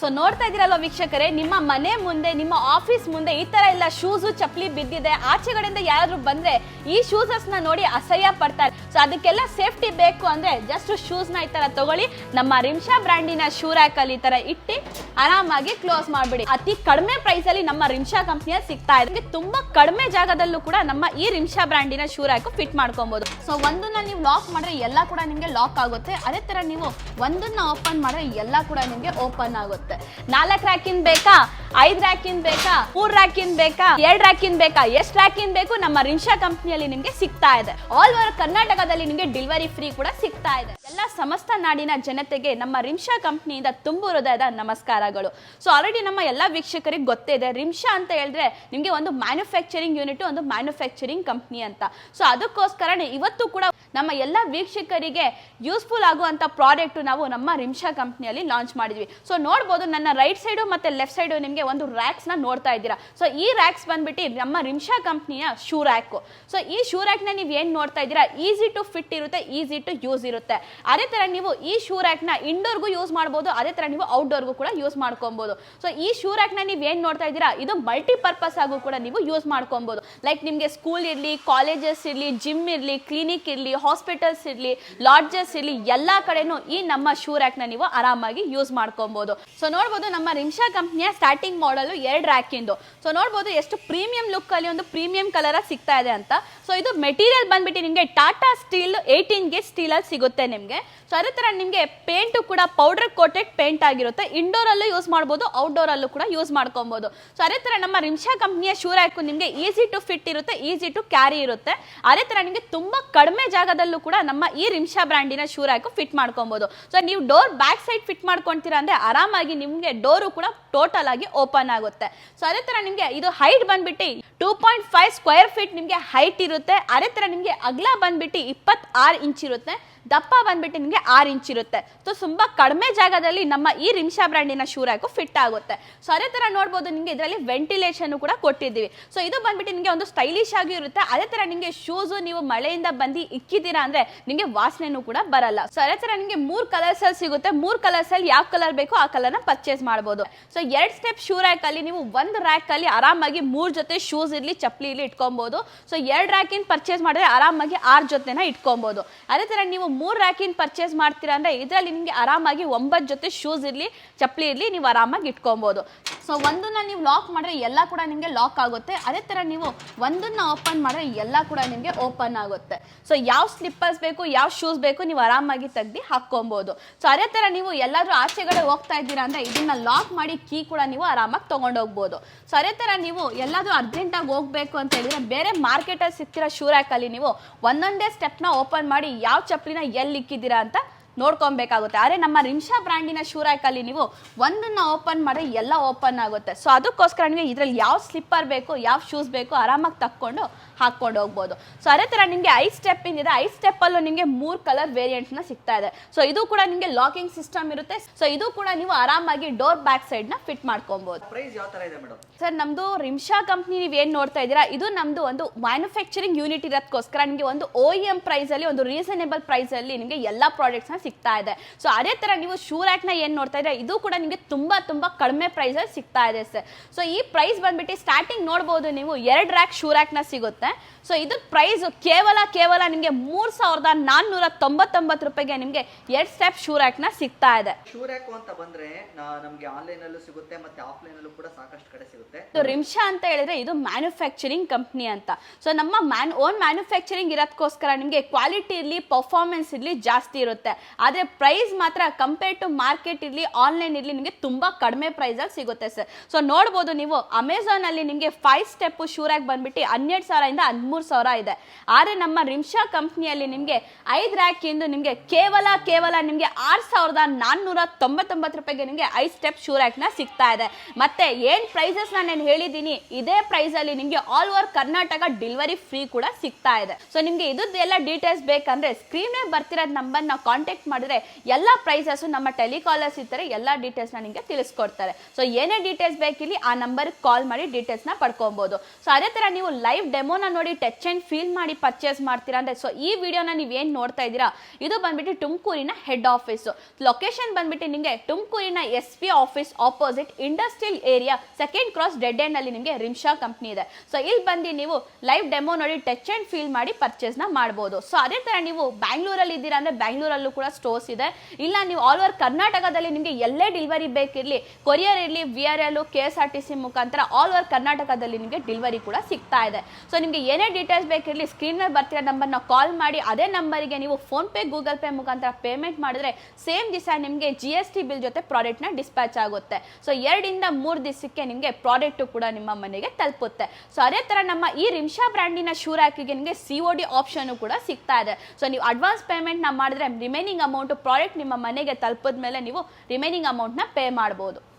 So ನೋಡ್ತಾ ಇದ್ದೀರಲ್ವ ವೀಕ್ಷಕರೇ, ನಿಮ್ಮ ಮನೆ ಮುಂದೆ, ನಿಮ್ಮ ಆಫೀಸ್ ಮುಂದೆ ಈ ತರ ಎಲ್ಲ ಶೂಸು ಚಪ್ಪಲಿ ಬಿದ್ದಿದೆ. ಆಚೆಗಡೆಯಿಂದ ಯಾರಾದ್ರೂ ಬಂದ್ರೆ ಈ ಶೂಸಸ್ನ ನೋಡಿ ಅಸಹ್ಯ ಪಡ್ತಾರೆ. ಸೊ ಅದಕ್ಕೆಲ್ಲ ಸೇಫ್ಟಿ ಬೇಕು ಅಂದ್ರೆ ಜಸ್ಟ್ ಶೂಸ್ನ ಈ ತರ ತಗೊಳ್ಳಿ. ನಮ್ಮ ರಿಮ್ಶಾ ಬ್ರ್ಯಾಂಡಿನ ಶೂ ರ್ಯಾಕ್ ಅಲ್ಲಿ ಈ ತರ ಇಟ್ಟು ಆರಾಮಾಗಿ ಕ್ಲೋಸ್ ಮಾಡ್ಬಿಡಿ. ಅತಿ ಕಡಿಮೆ ಪ್ರೈಸ್ ಅಲ್ಲಿ ನಮ್ಮ ರಿಮ್ಶಾ ಕಂಪ್ನಿಯ ಸಿಗ್ತಾ ಇದೆ. ತುಂಬಾ ಕಡಿಮೆ ಜಾಗದಲ್ಲೂ ಕೂಡ ನಮ್ಮ ಈ ರಿಮ್ಶಾ ಬ್ರ್ಯಾಂಡಿನ ಶೂ ರ್ಯಾಕ್ ಫಿಟ್ ಮಾಡ್ಕೊಬಹುದು ಸೊ ಒಂದನ್ನ ನೀವು ಲಾಕ್ ಮಾಡಿದ್ರೆ ಎಲ್ಲ ಕೂಡ ನಿಮ್ಗೆ ಲಾಕ್ ಆಗುತ್ತೆ. ಅದೇ ತರ ನೀವು ಒಂದನ್ನ ಓಪನ್ ಮಾಡಿದ್ರೆ ಎಲ್ಲ ಕೂಡ ನಿಮ್ಗೆ ಓಪನ್ ಆಗುತ್ತೆ. ನಾಲ್ಕು ರ್ಯಾಕಿನ್ ಬೇಕಾ? ಐದ್ ರ್ಯಾಕಿನ್ ಬೇಕಾ, ಮೂರ್ ರ್ಯಾಕಿನ್ ಬೇಕಾ, ಎರಡ್ ರ್ಯಾಕಿನ್ ಬೇಕಾ, ಎಷ್ಟ್ ರ್ಯಾಕಿನ್ ಬೇಕು ನಮ್ಮ ರಿನ್ಶಾ ಕಂಪ್ನಿಯಲ್ಲಿ ನಿಮ್ಗೆ ಸಿಗ್ತಾ ಇದೆ. ಆಲ್ ಓವರ್ ಕರ್ನಾಟಕದಲ್ಲಿ ನಿಮ್ಗೆ ಡೆಲಿವರಿ ಫ್ರೀ ಕೂಡ ಸಿಗ್ತಾ ಇದೆ. ಎಲ್ಲ ಸಮಸ್ತ ನಾಡಿನ ಜನತೆಗೆ ನಮ್ಮ ರಿಮ್ಶಾ ಕಂಪ್ನಿಯಿಂದ ತುಂಬು ಹೃದಯದ ನಮಸ್ಕಾರಗಳು. ಸೊ ಆಲ್ರೆಡಿ ನಮ್ಮ ಎಲ್ಲ ವೀಕ್ಷಕರಿಗೆ ಗೊತ್ತೇ ಇದೆ ರಿಮ್ಶಾ ಅಂತ ಹೇಳಿದ್ರೆ ನಿಮ್ಗೆ ಒಂದು ಮ್ಯಾನುಫ್ಯಾಕ್ಚರಿಂಗ್ ಯೂನಿಟ್ ಒಂದು ಮ್ಯಾನುಫ್ಯಾಕ್ಚರಿಂಗ್ ಕಂಪ್ನಿ ಅಂತ. ಸೊ ಅದಕ್ಕೋಸ್ಕರನೇ ಇವತ್ತು ಕೂಡ ನಮ್ಮ ಎಲ್ಲ ವೀಕ್ಷಕರಿಗೆ ಯೂಸ್ಫುಲ್ ಆಗುವಂಥ ಪ್ರಾಡಕ್ಟ್ ನಾವು ನಮ್ಮ ರಿಮ್ಶಾ ಕಂಪ್ನಿಯಲ್ಲಿ ಲಾಂಚ್ ಮಾಡಿದ್ವಿ. ಸೊ ನೋಡ್ಬೋದು, ನನ್ನ ರೈಟ್ ಸೈಡು ಮತ್ತೆ ಲೆಫ್ಟ್ ಸೈಡು ನಿಮಗೆ ಒಂದು ರ್ಯಾಕ್ಸ್ನ ನೋಡ್ತಾ ಇದ್ದೀರಾ. ಸೊ ಈ ರ್ಯಾಕ್ಸ್ ಬಂದ್ಬಿಟ್ಟು ನಮ್ಮ ರಿಮ್ಶಾ ಕಂಪ್ನಿಯ ಶೂ ರ್ಯಾಕ್ ಸೊ ಈ ಶೂ ನ ನೀವು ಏನು ನೋಡ್ತಾ ಇದ್ದೀರಾ? ಈಸಿ ಟು ಫಿಟ್ ಇರುತ್ತೆ ಈಸಿ ಟು ಯೂಸ್ ಇರುತ್ತೆ. ಅದೇ ತರ ನೀವು ಈ ಶೂ ರ್ಯಾಕ್ನ ಇಂಡೋರ್ಗೂ ಯೂಸ್ ಮಾಡ್ಬೋದು, ಅದೇ ತರ ನೀವು ಔಟ್ಡೋರ್ಗೂ ಕೂಡ ಯೂಸ್ ಮಾಡ್ಕೊಬಹುದು ಸೊ ಈ ಶೂ ನ ನೀವು ಏನು ನೋಡ್ತಾ ಇದ್ದೀರಾ? ಇದು ಮಲ್ಟಿ ಪರ್ಪಸ್ ಆಗು ಕೂಡ ನೀವು ಯೂಸ್ ಮಾಡ್ಕೊಬಹುದು ಲೈಕ್ ನಿಮಗೆ ಸ್ಕೂಲ್ ಇರಲಿ ಕಾಲೇಜಸ್ ಇರಲಿ ಜಿಮ್ ಇರಲಿ ಕ್ಲಿನಿಕ್ ಇರಲಿ ಹಾಸ್ಪಿಟಲ್ಸ್ ಇರಲಿ ಲಾಡ್ಜಸ್ ಇರಲಿ, ಎಲ್ಲಾ ಕಡೆನೂ ಈ ನಮ್ಮ ಶೂ ನ ನೀವು ಆರಾಮಾಗಿ ಯೂಸ್ ಮಾಡ್ಕೊಬಹುದು ಸೊ ನೋಡ್ಬೋದು ನಮ್ಮ ರಿಮ್ಶಾ ಕಂಪ್ನಿಯ ಸ್ಟಾರ್ಟಿಂಗ್ ಮಾಡಲ್ ಎರಡು ರ್ಯಾಕ್ ಇಂದು. ಸೊ ನೋಡ್ಬೋದು ಎಷ್ಟು ಪ್ರೀಮಿಯಂ ಲುಕ್ ಅಲ್ಲಿ ಒಂದು ಪ್ರೀಮಿಯಂ ಕಲರ್ ಸಿಗ್ತಾ ಇದೆ ಅಂತ. ಸೊ ಇದು ಮೆಟೀರಿಯಲ್ ಬಂದ್ಬಿಟ್ಟು ನಿಮಗೆ ಟಾಟಾ ಸ್ಟೀಲ್ ಏಯ್ಟೀನ್ಗೆ ಸ್ಟೀಲ್ ಅಲ್ಲಿ ಸಿಗುತ್ತೆ ನಿಮಗೆ. ಸೊ ಅದೇ ತರ ನಿಮಗೆ ಪೇಂಟ್ ಕೂಡ ಪೌಡರ್ ಕೋಟೆಡ್ ಪೇಂಟ್ ಆಗಿರುತ್ತೆ. ಇಂಡೋರ್ ಅಲ್ಲೂ ಯೂಸ್ ಮಾಡ್ಬೋದು ಔಟ್ಡೋರ್ ಅಲ್ಲೂ ಕೂಡ ಯೂಸ್ ಮಾಡ್ಕೊಬಹುದು ಸೊ ಅದೇ ತರ ನಮ್ಮ ರಿಮ್ಶಾ ಕಂಪ್ನಿಯ ಶೂ ರ್ಯಾಕ್ ನಿಮಗೆ ಈಸಿ ಟು ಫಿಟ್ ಇರುತ್ತೆ ಈಸಿ ಟು ಕ್ಯಾರಿ ಇರುತ್ತೆ. ಅದೇ ತರ ನಿಮಗೆ ತುಂಬಾ ಕಡಿಮೆ ಜಾಗದಲ್ಲೂ ಕೂಡ ನಮ್ಮ ಈ ರಿಮ್ಶಾ ಬ್ರ್ಯಾಂಡಿನ ಶೂ ರ್ಯಾಕ್ ಫಿಟ್ ಮಾಡ್ಕೊಬಹುದು ಸೊ ನೀವು ಡೋರ್ ಬ್ಯಾಕ್ ಸೈಡ್ ಫಿಟ್ ಮಾಡ್ಕೊಂತೀರಾ ಅಂದ್ರೆ ಆರಾಮಾಗಿ ನಿಮಗೆ ಡೋರು ಕೂಡ ಟೋಟಲ್ ಆಗಿ ಓಪನ್ ಆಗುತ್ತೆ. ಸೊ ಅದೇ ತರ ನಿಮಗೆ ಇದು ಹೈಟ್ ಬಂದ್ಬಿಟ್ಟು two point five square feet ನಿಮಗೆ ಹೈಟ್ ಇರುತ್ತೆ. ಅದೇ ತರ ನಿಮಗೆ ಅಗಲ ಬಂದ್ಬಿಟ್ಟು ಇಪ್ಪತ್ತಾರು ಇಂಚ್ ಇರುತ್ತೆ. ದಪ್ಪ ಬಂದ್ಬಿಟ್ಟು ನಿಮಗೆ ಆರು ಇಂಚ್ ಇರುತ್ತೆ. ಸೊ ತುಂಬ ಕಡಿಮೆ ಜಾಗದಲ್ಲಿ ನಮ್ಮ ಈ ರಿಮ್ಶಾ ಬ್ರ್ಯಾಂಡಿನ ಶೂ ರ್ಯಾಕು ಫಿಟ್ ಆಗುತ್ತೆ. ಸೊ ಅದೇ ಥರ ನೋಡ್ಬೋದು, ನಿಮಗೆ ಇದರಲ್ಲಿ ವೆಂಟಿಲೇಷನ್ ಕೂಡ ಕೊಟ್ಟಿದ್ದೀವಿ. ಸೊ ಇದು ಬಂದ್ಬಿಟ್ಟು ನಿಮಗೆ ಒಂದು ಸ್ಟೈಲಿಶ್ ಆಗಿ ಇರುತ್ತೆ. ಅದೇ ತರ ನಿಮಗೆ ಶೂಸು ನೀವು ಮಳೆಯಿಂದ ಬಂದು ಇಕ್ಕಿದ್ದೀರಾ ಅಂದರೆ ನಿಮಗೆ ವಾಸನೆನೂ ಕೂಡ ಬರಲ್ಲ. ಸೊ ಅದೇ ಥರ ನಿಮಗೆ ಮೂರು ಕಲರ್ಸ್ ಅಲ್ಲಿ ಸಿಗುತ್ತೆ. ಮೂರು ಕಲರ್ಸ್ ಅಲ್ಲಿ ಯಾವ ಕಲರ್ ಬೇಕೋ ಆ ಕಲರ್ ಪರ್ಚೇಸ್ ಮಾಡಬಹುದು ಸೊ ಎರಡು ಸ್ಟೆಪ್ ಶೂ ರ್ಯಾಕ್ ಅಲ್ಲಿ ನೀವು ಒಂದು ರ್ಯಾಕ್ ಅಲ್ಲಿ ಆರಾಮಾಗಿ ಮೂರು ಜೊತೆ ಶೂಸ್ ಇರ್ಲಿ, ಚಪ್ಪಲಿ ಇರಲಿ ಇಟ್ಕೊಬಹುದು ಸೊ ಎರಡು ರ್ಯಾಕಿನ ಪರ್ಚೇಸ್ ಮಾಡಿದ್ರೆ ಆರಾಮಾಗಿ ಆರು ಜೊತೆನ ಇಟ್ಕೊಬಹುದು ಅದೇ ತರ ನೀವು ಮೂರ್ ರ್ಯಾಕಿನ ಪರ್ಚೇಸ್ ಮಾಡ್ತೀರಾ ಅಂದ್ರೆ ಇದರಲ್ಲಿ ನಿಮಗೆ ಆರಾಮಾಗಿ ಒಂಬತ್ತು ಜೊತೆ ಶೂಸ್ ಇರ್ಲಿ, ಚಪ್ಪಲಿ ಇರ್ಲಿ, ನೀವು ಆರಾಮಾಗಿ ಇಟ್ಕೊಬಹುದು ಸೊ ಒಂದನ್ನ ನೀವು ಲಾಕ್ ಮಾಡಿದ್ರೆ ಎಲ್ಲ ಕೂಡ ನಿಮಗೆ ಲಾಕ್ ಆಗುತ್ತೆ. ಅದೇ ಥರ ನೀವು ಒಂದನ್ನ ಓಪನ್ ಮಾಡಿದ್ರೆ ಎಲ್ಲ ಕೂಡ ನಿಮಗೆ ಓಪನ್ ಆಗುತ್ತೆ. ಸೊ ಯಾವ ಸ್ಲಿಪ್ಪರ್ಸ್ ಬೇಕು, ಯಾವ ಶೂಸ್ ಬೇಕು, ನೀವು ಆರಾಮಾಗಿ ತೆಗ್ದು ಹಾಕ್ಕೊಬೋದು. ಸೊ ಅದೇ ಥರ ನೀವು ಎಲ್ಲಾದರೂ ಆಚೆಗಡೆ ಹೋಗ್ತಾ ಇದ್ದೀರಾ ಅಂದ್ರೆ ಇದನ್ನ ಲಾಕ್ ಮಾಡಿ ಕೀ ಕೂಡ ನೀವು ಆರಾಮಾಗಿ ತಗೊಂಡು ಹೋಗ್ಬೋದು ಸೊ ಅದೇ ಥರ ನೀವು ಎಲ್ಲಾದರೂ ಅರ್ಜೆಂಟಾಗಿ ಹೋಗಬೇಕು ಅಂತ ಹೇಳಿದ್ರೆ ಬೇರೆ ಮಾರ್ಕೆಟ್ ಅಲ್ಲಿ ಸಿಗ್ತಿರೋ ಶೂ ರ್ಯಾಕಲ್ಲಿ ನೀವು ಒಂದೊಂದೇ ಸ್ಟೆಪ್ನ ಓಪನ್ ಮಾಡಿ ಯಾವ ಚಪ್ಪಲಿನ ಎಲ್ಲಿ ಇಕ್ಕಿದ್ದೀರಾ ಅಂತ ನೋಡ್ಕೊಬೇಕಾಗುತ್ತೆ ಆದರೆ ನಮ್ಮ ರಿಮ್ಶಾ ಬ್ರ್ಯಾಂಡಿನ ಶೂ ರ್ಯಾಕ್ ಅಲ್ಲಿ ನೀವು ಒಂದನ್ನ ಓಪನ್ ಮಾಡಿ ಎಲ್ಲ ಓಪನ್ ಆಗುತ್ತೆ. ಸೊ ಅದಕ್ಕೋಸ್ಕರ ನಿಮಗೆ ಇದರಲ್ಲಿ ಯಾವ ಸ್ಲಿಪ್ಪರ್ ಬೇಕು ಯಾವ ಶೂಸ್ ಬೇಕು ಆರಾಮಾಗಿ ತಕ್ಕೊಂಡು ಹಾಕ್ಕೊಂಡು ಹೋಗ್ಬೋದು. ಸೊ ಅದೇ ಥರ ನಿಮಗೆ ಐ ಸ್ಟೆಪ್ ಇದೆ ಐದು ಸ್ಟೆಪ್ಪಲ್ಲೂ ನಿಮಗೆ ಮೂರು ಕಲರ್ ವೇರಿಯಂಟ್ನ ಸಿಗ್ತಾ ಇದೆ. ಸೊ ಇದು ಕೂಡ ನಿಮಗೆ ಲಾಕಿಂಗ್ ಸಿಸ್ಟಮ್ ಇರುತ್ತೆ. ಸೊ ಇದು ಕೂಡ ನೀವು ಆರಾಮಾಗಿ ಡೋರ್ ಬ್ಯಾಕ್ ಸೈಡ್ನ ಫಿಟ್ ಮಾಡ್ಕೊಬೋದು ಪ್ರೈಸ್ ಯಾವ ತರ ಇದೆ ಮೇಡಮ್? ಸರ್ ನಮ್ದು ರಿಮ್ಶಾ ಕಂಪ್ನಿ ನೀವು ಏನು ನೋಡ್ತಾ ಇದ್ದೀರಾ ಇದು ನಮ್ದು ಒಂದು ಮ್ಯಾನುಫ್ಯಾಕ್ಚರಿಂಗ್ ಯೂನಿಟ್ ಇರೋದಕ್ಕೋಸ್ಕರ ನಿಮಗೆ ಒಂದು ಓ ಎಂ ಪ್ರೈಸ್ ಅಲ್ಲಿ ಒಂದು ರೀಸನೇಬಲ್ ಪ್ರೈಸ್ ಅಲ್ಲಿ ನಿಮಗೆ ಎಲ್ಲ ಪ್ರಾಡಕ್ಟ್ಸ್ನ ಸಿಗ್ತಾ ಇದೆ. ಸೊ ಅದೇ ತರ ನೀವು ಶೂ ರ್ಯಾಕ್ನ ಏನ್ ನೋಡ್ತಾ ಇದ್ರೆ ಇದು ಕೂಡ ನಿಮಗೆ ತುಂಬಾ ತುಂಬಾ ಕಡಿಮೆ ಪ್ರೈಸ್ ಅಲ್ಲಿ ಸಿಗ್ತಾ ಇದೆ ಸರ್. ಸೊ ಈ ಪ್ರೈಸ್ ಬಂದ್ಬಿಟ್ಟು ಸ್ಟಾರ್ಟಿಂಗ್ ನೋಡ್ಬೋದು ನೀವು ಎರಡು ರ್ಯಾಕ್ ಶೂ ರ್ಯಾಕ್ನ ಸಿಗುತ್ತೆ. ಸೊ ಇದು ಪ್ರೈಸ್ ಕೇವಲ ಕೇವಲ ನಿಮಗೆ ಮೂರ್ ಸಾವಿರದ ನಾನ್ನೂರ ತೊಂಬತ್ತೊಂಬತ್ತು ರೂಪಾಯಿಗೆ ನಿಮಗೆ ಎರಡು ಸ್ಟೆಪ್ ಶೂ ರ್ಯಾಕ್ನ ಸಿಗ್ತಾ ಇದೆ. ಶೂ ರ್ಯಾಕ್ ಅಂತ ಬಂದ್ರೆ ನಮಗೆ ಆನ್ಲೈನ್ ಅಲ್ಲೂ ಸಿಗುತ್ತೆ ಮತ್ತೆ ಆಫ್ಲೈನ್ ಅಲ್ಲೂ ಕೂಡ ಸಾಕಷ್ಟು ಕಡೆ ಸಿಗುತ್ತೆ. ರಿಮ್ಶಾ ಅಂತ ಹೇಳಿದ್ರೆ ಇದು ಮ್ಯಾನುಫ್ಯಾಕ್ಚರಿಂಗ್ ಕಂಪ್ನಿ ಅಂತ. ಸೊ ನಮ್ಮ ಮ್ಯಾನ್ ಓನ್ ಮ್ಯಾನುಫ್ಯಾಕ್ಚರಿಂಗ್ ಇರೋದಕ್ಕೋಸ್ಕರ ನಿಮಗೆ ಕ್ವಾಲಿಟಿ ಇರಲಿ ಪರ್ಫಾರ್ಮೆನ್ಸ್ ಇರಲಿ ಜಾಸ್ತಿ ಇರುತ್ತೆ. ಆದರೆ ಪ್ರೈಸ್ ಮಾತ್ರ ಕಂಪೇರ್ ಟು ಮಾರ್ಕೆಟ್ ಇರಲಿ ಆನ್ಲೈನ್ ಇರಲಿ ನಿಮಗೆ ತುಂಬ ಕಡಿಮೆ ಪ್ರೈಸಲ್ಲಿ ಸಿಗುತ್ತೆ ಸರ್ ಸೊ ನೋಡ್ಬೋದು ನೀವು ಅಮೆಝಾನಲ್ಲಿ ನಿಮಗೆ ಫೈವ್ ಸ್ಟೆಪ್ ಶೂರಾಗಿ ಬಂದ್ಬಿಟ್ಟು ಹನ್ನೆರಡು ಸಾವಿರದಿಂದ ಹದಿಮೂರು ಸಾವಿರ ಇದೆ. ಆದರೆ ನಮ್ಮ ರಿಮ್ಶಾ ಕಂಪ್ನಿಯಲ್ಲಿ ನಿಮಗೆ ಐದು ರ್ಯಾಕ್ ಇಂದು ನಿಮಗೆ ಕೇವಲ ಕೇವಲ ನಿಮಗೆ ಆರು ಸಾವಿರದ ನಾನ್ನೂರ ತೊಂಬತ್ತೊಂಬತ್ತು ರೂಪಾಯಿಗೆ ನಿಮಗೆ ಐದು ಸ್ಟೆಪ್ ಶೂ ಸಿಗ್ತಾ ಇದೆ. ಮತ್ತೆ ಏನು ಪ್ರೈಸಸ್ ನಾನು ಹೇಳಿದ್ದೀನಿ, ಇದೇ ಪ್ರೈಸ್ ಅಲ್ಲಿ ನಿಮಗೆ all over Karnataka delivery free ಕೂಡ ಸಿಗ್ತಾ ಇದೆ. ಸೊ ನಿಮಗೆ ಇದ್ರದ್ದು ಎಲ್ಲ ಡೀಟೇಲ್ಸ್ ಬೇಕಂದ್ರೆ ಸ್ಕ್ರೀನ್ ಬರ್ತಿರೋದ್ ನಂಬರ್ ನಾವು ಕಾಂಟ್ಯಾಕ್ಟ್ ಕನೆಕ್ಟ್ ಮಾಡಿದ್ರೆ ಎಲ್ಲ ಪ್ರೈಸಸ್ ನಮ್ಮ ಟೆಲಿಕಾಲರ್ಸ್ ಇರ್ತಾರೆ, ಎಲ್ಲ ಡೀಟೇಲ್ಸ್ನ ನಿಮಗೆ ತಿಳಿಸ್ಕೊಡ್ತಾರೆ. ಸೊ ಏನೇ ಡೀಟೇಲ್ಸ್ ಬೇಕಿಲ್ಲಿ ಆ ನಂಬರ್ ಕಾಲ್ ಮಾಡಿ ಡೀಟೇಲ್ಸ್ನ ಪಡ್ಕೊಬಹುದು ಸೊ ಅದೇ ತರ ನೀವು ಲೈವ್ ಡೆಮೋನ ನೋಡಿ ಟಚ್ ಅಂಡ್ ಫೀಲ್ ಮಾಡಿ ಪರ್ಚೇಸ್ ಮಾಡ್ತೀರಾ ಅಂದ್ರೆ ಸೊ ಈ ವಿಡಿಯೋನ ನೀವು ಏನು ನೋಡ್ತಾ ಇದ್ದೀರಾ? ಇದು ಬಂದ್ಬಿಟ್ಟು ತುಮಕೂರಿನ ಹೆಡ್ ಆಫೀಸ್ ಲೊಕೇಶನ್ ಬಂದ್ಬಿಟ್ಟು ನಿಮಗೆ ತುಮಕೂರಿನ S P office opposite industrial area second cross dead end ಅಲ್ಲಿ ನಿಮಗೆ ರಿಮ್ಶಾ ಕಂಪ್ನಿ ಇದೆ. ಸೊ ಇಲ್ಲಿ ಬಂದು ನೀವು ಲೈವ್ ಡೆಮೋ ನೋಡಿ ಟಚ್ ಅಂಡ್ ಫೀಲ್ ಮಾಡಿ ಪರ್ಚೇಸ್ನ ಮಾಡ್ಬೋದು. ಸೊ ಅದೇ ತರ ನೀವು ಬ್ಯಾಂಗ್ಳೂರಲ್ಲಿ ಇದ್ದೀರಾ ಅಂದ್ರೆ ಬ್ಯಾಂಗ್ಳೂರಲ್ಲೂ ಕೂಡ ಸ್ಟೋರ್ಸ್ ಇದೆ. ಇಲ್ಲ, ನೀವು ಆಲ್ ಓವರ್ ಕರ್ನಾಟಕದಲ್ಲಿ ನಿಮಗೆ ಎಲ್ಲೇ ಡೆಲಿವರಿ ಬೇಕಿರಲಿ ಕೊರಿಯರ್ ಇರಲಿ V R L K S R T C ಮುಖಾಂತರ ಆಲ್ ಓವರ್ ಕರ್ನಾಟಕದಲ್ಲಿ ನಿಮಗೆ ಡೆಲಿವರಿ ಕೂಡ ಸಿಗ್ತಾ ಇದೆ. ಸೊ ನಿಮಗೆ ಏನೇ ಡೀಟೇಲ್ಸ್ ಬೇಕಿರಲಿ ಸ್ಕ್ರೀನ್ ಮೇಲೆ ಬರ್ತಿರೋ ನಂಬರ್ನ ಕಾಲ್ ಮಾಡಿ, ಅದೇ ನಂಬರಿಗೆ ನೀವು ಫೋನ್ ಪೇ ಗೂಗಲ್ ಪೇ ಮುಖಾಂತರ ಪೇಮೆಂಟ್ ಮಾಡಿದ್ರೆ ಸೇಮ್ ದಿವಸ ನಿಮಗೆ ಜಿ ಎಸ್ ಟಿ ಬಿಲ್ ಜೊತೆ ಪ್ರಾಡಕ್ಟ್ನ ಡಿಸ್ಪ್ಯಾಚ್ ಆಗುತ್ತೆ. ಸೊ ಎರಡರಿಂದ ಮೂರು ದಿವಸಕ್ಕೆ ನಿಮಗೆ ಪ್ರಾಡಕ್ಟು ಕೂಡ ನಿಮ್ಮ ಮನೆಗೆ ತಲುಪುತ್ತೆ. ಸೊ ಅದೇ ಥರ ನಮ್ಮ ಈ ರಿಮ್ಶಾ ಬ್ರ್ಯಾಂಡಿನ ಶೂರ್ ಹಾಕಿಗೆ ನಿಮಗೆ ಸಿ ಒ ಡಿ ಆಪ್ಷನ್ ಕೂಡ ಸಿಗ್ತಾ ಇದೆ. ಸೊ ನೀವು ಅಡ್ವಾನ್ಸ್ ಪೇಮೆಂಟ್ನ ಮಾಡಿದ್ರೆ ರಿಮೈನಿಂಗ್ ಅಮೌಂಟ್ ಪ್ರಾಡಕ್ಟ್ ನಿಮ್ಮ ಮನೆಗೆ ತಲುಪಿದ ಮೇಲೆ ನೀವು ರಿಮೈನಿಂಗ್ ಅಮೌಂಟ್ನ ಪೇ ಮಾಡ್ಬೋದು.